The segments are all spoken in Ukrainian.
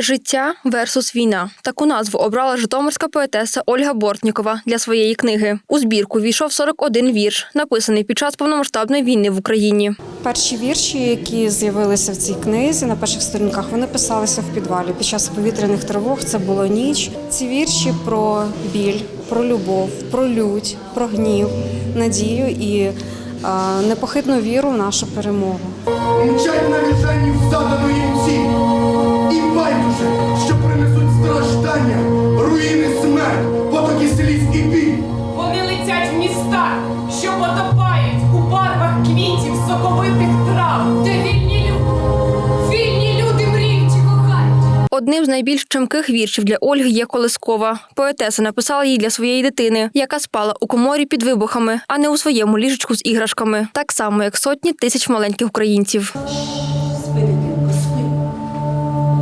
Життя версус війна. Таку назву обрала житомирська поетеса Ольга Бортнікова для своєї книги. У збірку війшов 41 вірш, написаний під час повномасштабної війни в Україні. Перші вірші, які з'явилися в цій книзі на перших сторінках, вони писалися в підвалі. Під час повітряних тривог це було ніч. Ці вірші про біль, про любов, про лють, про гнів, надію і е, непохитну віру в нашу перемогу. Мчать на віжані в задану їм міста, що потопають у барвах квітів, соковитих трав, де вільні люди, вільні люди мріють і кохають. Одним з найбільш чемких віршів для Ольги є Колискова. Поетеса написала її для своєї дитини, яка спала у коморі під вибухами, а не у своєму ліжечку з іграшками, так само як сотні тисяч маленьких українців. Спи, дитинко, спи.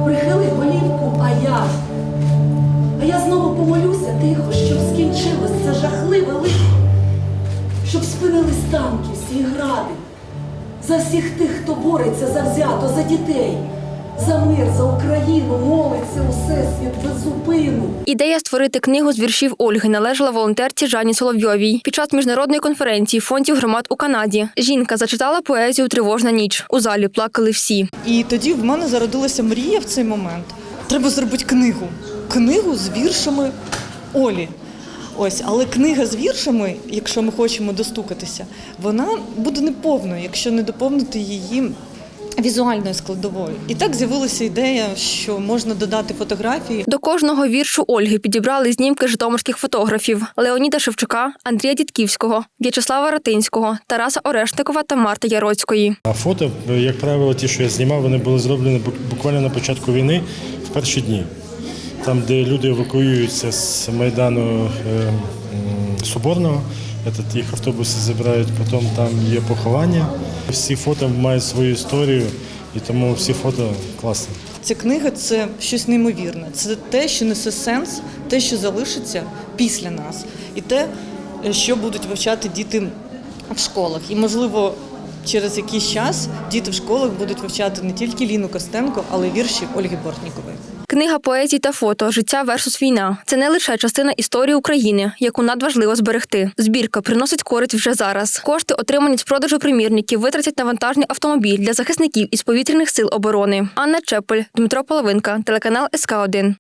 Прихили голівку, а я. А я знову помолюся тихо, щоб скінчилось це жахливе лихо. Щоб спинились танки, всі гради. За всіх тих, хто бореться завзято, за дітей. За мир, за Україну молиться усесвіт без зупину. Ідея створити книгу з віршів Ольги належала волонтерці Жанні Соловйовій. Під час міжнародної конференції фондів громад у Канаді жінка зачитала поезію Тривожна ніч. У залі плакали всі. І тоді в мене зародилася мрія в цей момент. Треба зробити книгу. Книгу з віршами Олі. Ось, але книга з віршами, якщо ми хочемо достукатися, вона буде неповною, якщо не доповнити її візуальною складовою. І так з'явилася ідея, що можна додати фотографії. До кожного віршу Ольги підібрали знімки житомирських фотографів Леоніда Шевчука, Андрія Дідківського, В'ячеслава Ратинського, Тараса Орешникова та Марти Яроцької. А фото, як правило, ті, що я знімав, вони були зроблені бу- буквально на початку війни в перші дні. Там, де люди евакуюються з Майдану е, Соборного, этот, їх автобуси забирають, потім там є поховання. Всі фото мають свою історію, і тому всі фото класні. Ця книга це щось неймовірне. Це те, що несе сенс, те, що залишиться після нас, і те, що будуть вивчати діти в школах. І, можливо, через якийсь час діти в школах будуть вивчати не тільки Ліну Костенко, але й вірші Ольги Бортнікової. Книга поезій та фото Життя версус війна це не лише частина історії України, яку надважливо зберегти. Збірка приносить користь вже зараз. Кошти, отримані з продажу примірників, витратять на вантажний автомобіль для захисників із повітряних сил оборони. Анна Чепель, Дмитро Половинка, телеканал СК 1